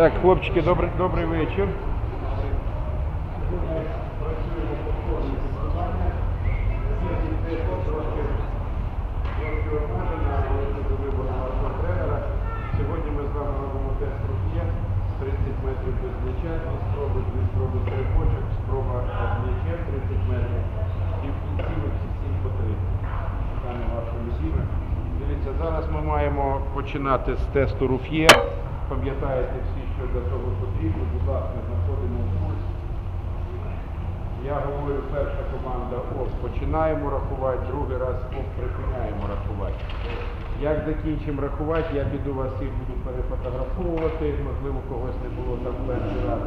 Так, хлопчики, добрий, добрий вечір. Сьогодні ми з вами робимо тест руки. 30 метрів без м'яча, спроби, дві спроби перепочок, спроба з 30 метрів. І в кінці по 30. Саме ваше любиме. Дивіться, зараз ми маємо починати з тесту руф'є. Пам'ятаєте всі, що для того потрібно. Будь ласка, знаходимо пульс. Я говорю, перша команда ОП починаємо рахувати, другий раз ОП припиняємо рахувати. Як закінчимо рахувати, я піду вас всіх буду перефотографовувати, можливо, когось не було там перший раз.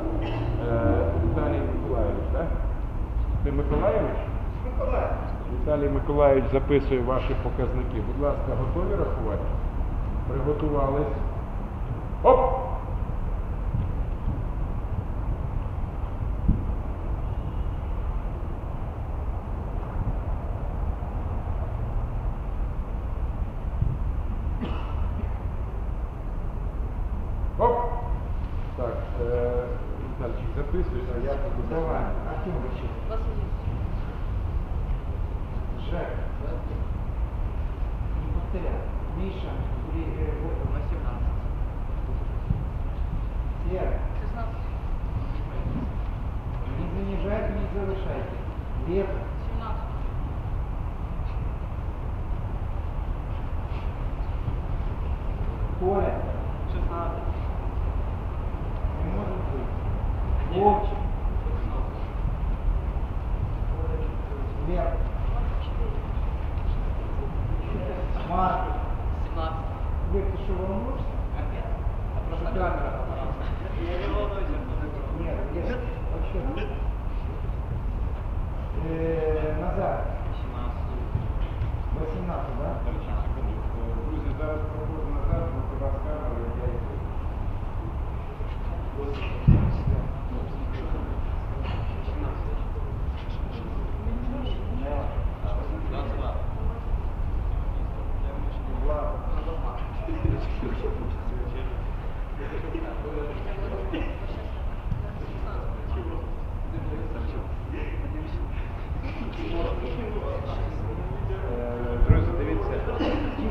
Е, Віталій Миколаївич, так? Ти Миколаївич? Віталій Миколаївич записує ваші показники. Будь ласка, готові рахувати? Приготувались. Оп! Оп! Так, э, Витальчик, записываешь? Я буду Давай, Артем Васильевич. Васильевич. Жак, не повторяй. Миша, на 17. Вера. 16. Не занижайте, не завышайте. Лето. 17. Коля. 16. Не может быть. Вовчик. Вверх. Марк. 17. Вы, ты что, волнуешься? Опять. А просто камера. Yeni oldu hocam.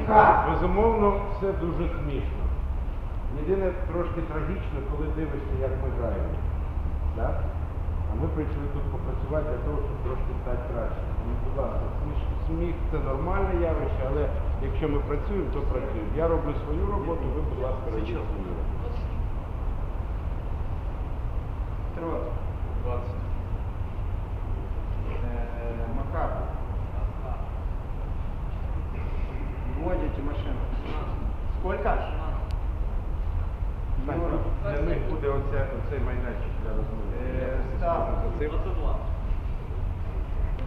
Тихо. Безумовно, все дуже смішно. Єдине трошки трагічно, коли дивишся, як ми граємо. Да? А ми прийшли тут попрацювати для того, щоб трошки стати краще. Тому, будь ласка, сміх, сміх це нормальне явище, але якщо ми працюємо, то працюємо. Я роблю свою роботу, ви, будь ласка, робіть свою роботу. Трот. 20. Сколько? Так, Юра. Для них буде оце, оцей майданчик для розмови. Е, Став. За цим.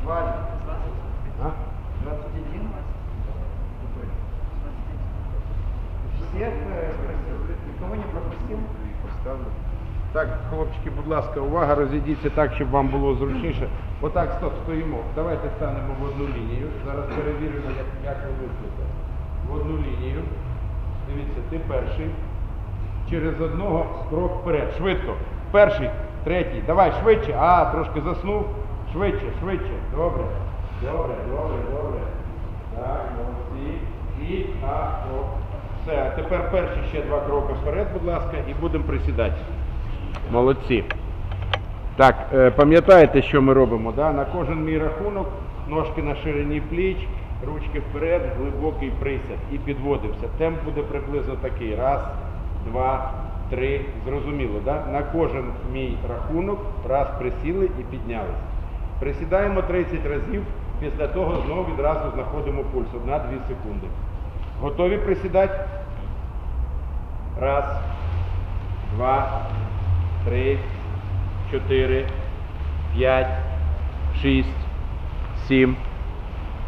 Валя. 21. Всех э, спросил. Никого не пропустил? Поставлю. Так, хлопчики, будь ласка, увага, розійдіться так, щоб вам було зручніше. Отак, стоп, стоїмо. Давайте станемо в одну лінію. Зараз перевіримо, як, як ви вийдете. В одну лінію. Дивіться, ти перший. Через одного крок вперед. Швидко. Перший, третій. Давай, швидше. А, трошки заснув. Швидше, швидше. Добре. Добре, добре, добре. Так, молодці. І а, о. Все, а тепер перші ще два кроки вперед, будь ласка, і будемо присідати. Молодці. Так, е, пам'ятаєте, що ми робимо? Да? На кожен мій рахунок, ножки на ширині пліч, ручки вперед, глибокий присяд і підводився. Темп буде приблизно такий. Раз, два, три. Зрозуміло, да? На кожен мій рахунок раз присіли і піднялися. Присідаємо 30 разів, після того знову відразу знаходимо пульс. Одна-дві секунди. Готові присідати? Раз, два, три, чотири, п'ять, шість, сім,